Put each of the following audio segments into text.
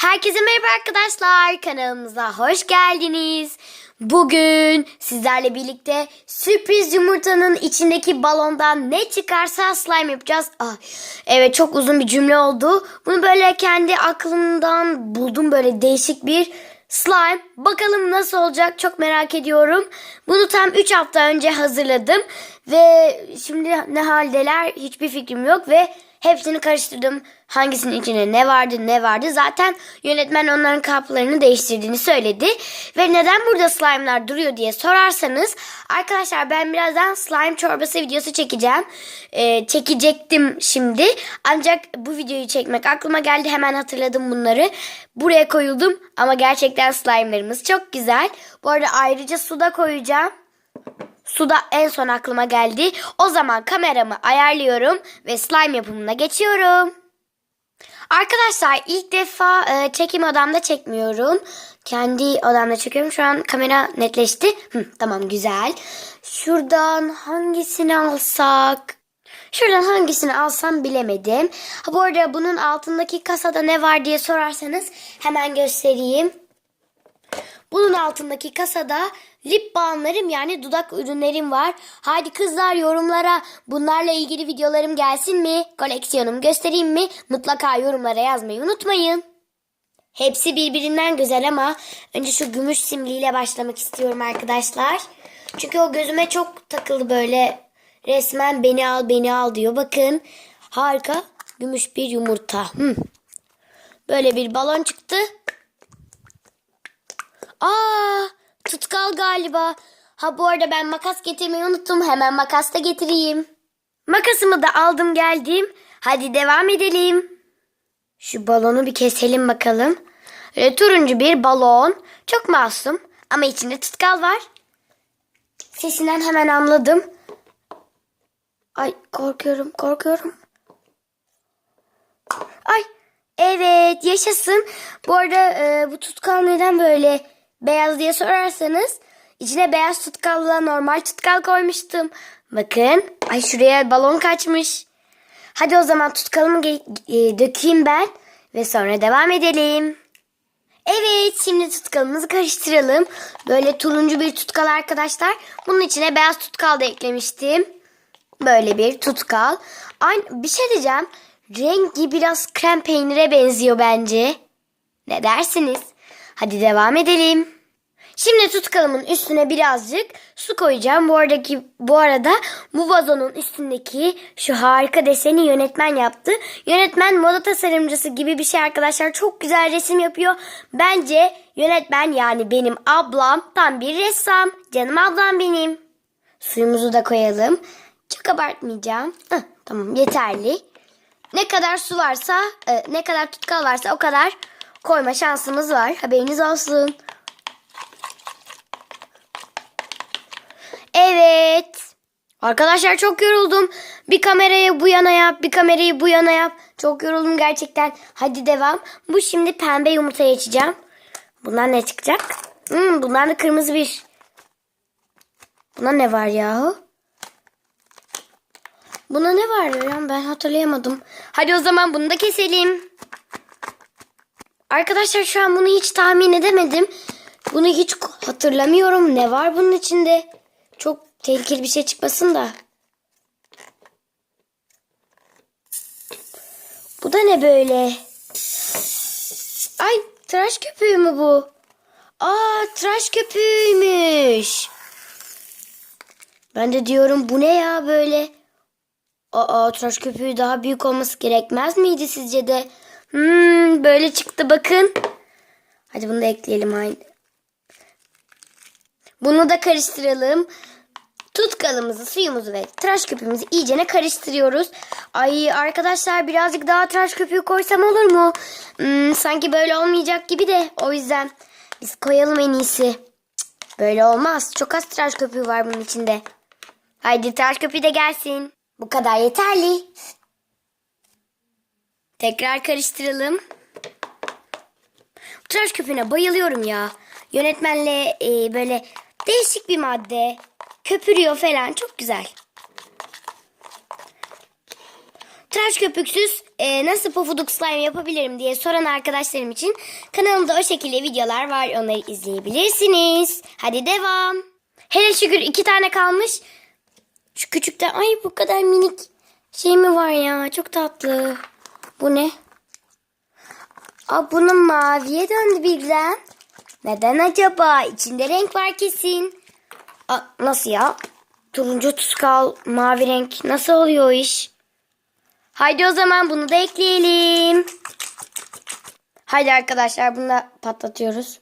Herkese merhaba arkadaşlar. Kanalımıza hoş geldiniz. Bugün sizlerle birlikte sürpriz yumurtanın içindeki balondan ne çıkarsa slime yapacağız. Ah, evet çok uzun bir cümle oldu. Bunu böyle kendi aklımdan buldum böyle değişik bir slime. Bakalım nasıl olacak çok merak ediyorum. Bunu tam 3 hafta önce hazırladım. Ve şimdi ne haldeler hiçbir fikrim yok ve Hepsini karıştırdım. Hangisinin içine ne vardı ne vardı. Zaten yönetmen onların kaplarını değiştirdiğini söyledi. Ve neden burada slime'lar duruyor diye sorarsanız. Arkadaşlar ben birazdan slime çorbası videosu çekeceğim. Ee, çekecektim şimdi. Ancak bu videoyu çekmek aklıma geldi. Hemen hatırladım bunları. Buraya koyuldum. Ama gerçekten slime'larımız çok güzel. Bu arada ayrıca suda koyacağım. Suda en son aklıma geldi. O zaman kameramı ayarlıyorum ve slime yapımına geçiyorum. Arkadaşlar ilk defa e, çekim odamda çekmiyorum. Kendi odamda çekiyorum. Şu an kamera netleşti. Hı, tamam güzel. Şuradan hangisini alsak? Şuradan hangisini alsam bilemedim. Ha, bu arada bunun altındaki kasada ne var diye sorarsanız hemen göstereyim. Bunun altındaki kasada lip balmlarım yani dudak ürünlerim var. Haydi kızlar yorumlara bunlarla ilgili videolarım gelsin mi? Koleksiyonum göstereyim mi? Mutlaka yorumlara yazmayı unutmayın. Hepsi birbirinden güzel ama önce şu gümüş simliyle başlamak istiyorum arkadaşlar. Çünkü o gözüme çok takıldı böyle resmen beni al beni al diyor. Bakın harika gümüş bir yumurta. Hmm. Böyle bir balon çıktı. Aa, tutkal galiba. Ha bu arada ben makas getirmeyi unuttum. Hemen makas da getireyim. Makasımı da aldım geldim. Hadi devam edelim. Şu balonu bir keselim bakalım. Öyle turuncu bir balon. Çok masum ama içinde tutkal var. Sesinden hemen anladım. Ay korkuyorum korkuyorum. Ay evet yaşasın. Bu arada e, bu tutkal neden böyle beyaz diye sorarsanız içine beyaz tutkalla normal tutkal koymuştum. Bakın ay şuraya balon kaçmış. Hadi o zaman tutkalımı e, dökeyim ben ve sonra devam edelim. Evet şimdi tutkalımızı karıştıralım. Böyle turuncu bir tutkal arkadaşlar. Bunun içine beyaz tutkal da eklemiştim. Böyle bir tutkal. Aynı bir şey diyeceğim. Rengi biraz krem peynire benziyor bence. Ne dersiniz? Hadi devam edelim. Şimdi tutkalımın üstüne birazcık su koyacağım. Bu aradaki bu arada bu vazonun üstündeki şu harika deseni yönetmen yaptı. Yönetmen moda tasarımcısı gibi bir şey arkadaşlar. Çok güzel resim yapıyor. Bence yönetmen yani benim ablam tam bir ressam. Canım ablam benim. Suyumuzu da koyalım. Çok abartmayacağım. Heh, tamam yeterli. Ne kadar su varsa, e, ne kadar tutkal varsa o kadar koyma şansımız var. Haberiniz olsun. Evet. Arkadaşlar çok yoruldum. Bir kamerayı bu yana yap, bir kamerayı bu yana yap. Çok yoruldum gerçekten. Hadi devam. Bu şimdi pembe yumurtayı açacağım. Bundan ne çıkacak? Hmm, bundan da kırmızı bir. Buna ne var yahu? Buna ne var ya? Ben hatırlayamadım. Hadi o zaman bunu da keselim. Arkadaşlar şu an bunu hiç tahmin edemedim. Bunu hiç hatırlamıyorum. Ne var bunun içinde? Çok tehlikeli bir şey çıkmasın da. Bu da ne böyle? Ay tıraş köpüğü mü bu? Aa tıraş köpüğüymüş. Ben de diyorum bu ne ya böyle? Aa tıraş köpüğü daha büyük olması gerekmez miydi sizce de? Hmm, böyle çıktı bakın. Hadi bunu da ekleyelim aynı. Bunu da karıştıralım. Tutkalımızı, suyumuzu ve tıraş köpüğümüzü iyicene karıştırıyoruz. Ay arkadaşlar birazcık daha tıraş köpüğü koysam olur mu? Hmm, sanki böyle olmayacak gibi de o yüzden biz koyalım en iyisi. Böyle olmaz. Çok az tıraş köpüğü var bunun içinde. Haydi tıraş köpüğü de gelsin. Bu kadar yeterli. Tekrar karıştıralım. Tıraş köpüğüne bayılıyorum ya. Yönetmenle e, böyle değişik bir madde. Köpürüyor falan. Çok güzel. tıraş köpüksüz e, nasıl pofuduk slime yapabilirim diye soran arkadaşlarım için kanalımda o şekilde videolar var. Onları izleyebilirsiniz. Hadi devam. Hele şükür iki tane kalmış. Şu küçükten ay bu kadar minik şey mi var ya çok tatlı. Bu ne? Aa, bunun maviye döndü birden. Neden acaba? İçinde renk var kesin. Aa, nasıl ya? Turuncu tuskal, mavi renk. Nasıl oluyor o iş? Haydi o zaman bunu da ekleyelim. Haydi arkadaşlar bunu da patlatıyoruz.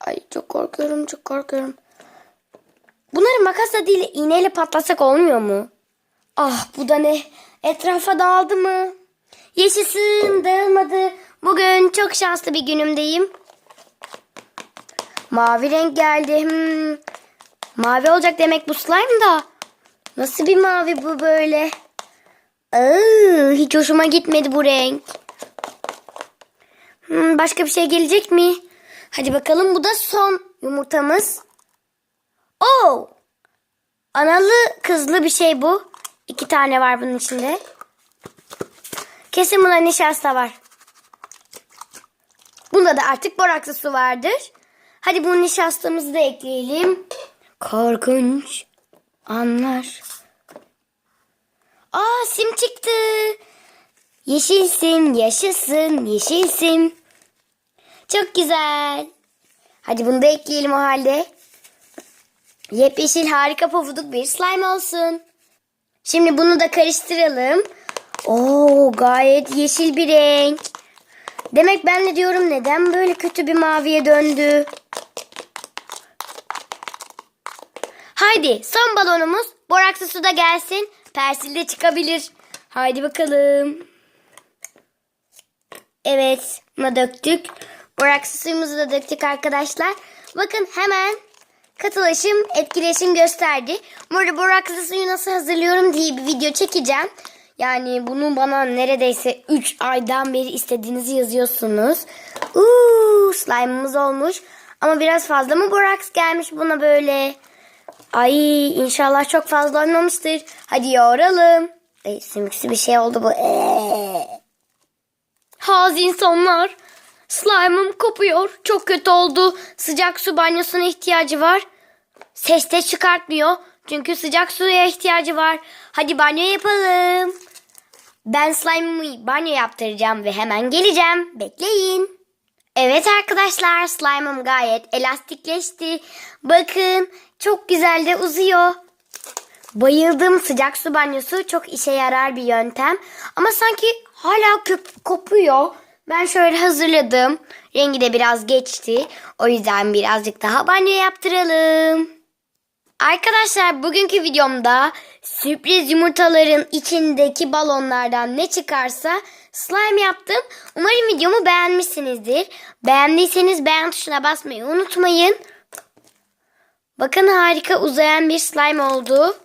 Ay çok korkuyorum çok korkuyorum. Bunları makasla değil iğneyle patlatsak olmuyor mu? Ah bu da ne? Etrafa dağıldı mı? Yaşasın dağılmadı. Bugün çok şanslı bir günümdeyim. Mavi renk geldi. Hmm. Mavi olacak demek bu slime da. Nasıl bir mavi bu böyle? Aa, hiç hoşuma gitmedi bu renk. Hmm, başka bir şey gelecek mi? Hadi bakalım bu da son yumurtamız. Oo! Analı kızlı bir şey bu. İki tane var bunun içinde. Kesin buna nişasta var. Bunda da artık boraksı su vardır. Hadi bu nişastamızı da ekleyelim. Korkunç anlar. Aa sim çıktı. Yeşil sim, yaşasın, yeşil sim. Çok güzel. Hadi bunu da ekleyelim o halde. Yepyeşil harika pofuduk bir slime olsun. Şimdi bunu da karıştıralım. Oo gayet yeşil bir renk. Demek ben de diyorum neden böyle kötü bir maviye döndü. Haydi son balonumuz boraksı suda gelsin. Persil de çıkabilir. Haydi bakalım. Evet buna döktük. Boraksı suyumuzu da döktük arkadaşlar. Bakın hemen katılışım etkileşim gösterdi. Burada boraksı suyu nasıl hazırlıyorum diye bir video çekeceğim. Yani bunu bana neredeyse 3 aydan beri istediğinizi yazıyorsunuz. Uuu slime'ımız olmuş. Ama biraz fazla mı boraks gelmiş buna böyle? Ay inşallah çok fazla olmamıştır. Hadi yoğuralım. Ay sümüksü bir şey oldu bu. Ee. Haz insanlar. Slime'ım kopuyor. Çok kötü oldu. Sıcak su banyosuna ihtiyacı var. Ses de çıkartmıyor. Çünkü sıcak suya ihtiyacı var. Hadi banyo yapalım. Ben slime'ımı banyo yaptıracağım ve hemen geleceğim. Bekleyin. Evet arkadaşlar slime'ım gayet elastikleşti. Bakın çok güzel de uzuyor. Bayıldım sıcak su banyosu çok işe yarar bir yöntem. Ama sanki hala köp kopuyor. Ben şöyle hazırladım. Rengi de biraz geçti. O yüzden birazcık daha banyo yaptıralım. Arkadaşlar bugünkü videomda sürpriz yumurtaların içindeki balonlardan ne çıkarsa slime yaptım. Umarım videomu beğenmişsinizdir. Beğendiyseniz beğen tuşuna basmayı unutmayın. Bakın harika uzayan bir slime oldu.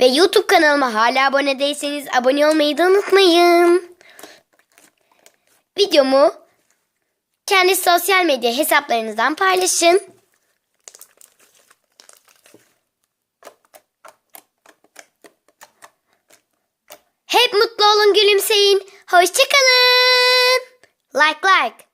Ve YouTube kanalıma hala abone değilseniz abone olmayı da unutmayın. Videomu kendi sosyal medya hesaplarınızdan paylaşın. Hep mutlu olun, gülümseyin. Hoşçakalın. Like like.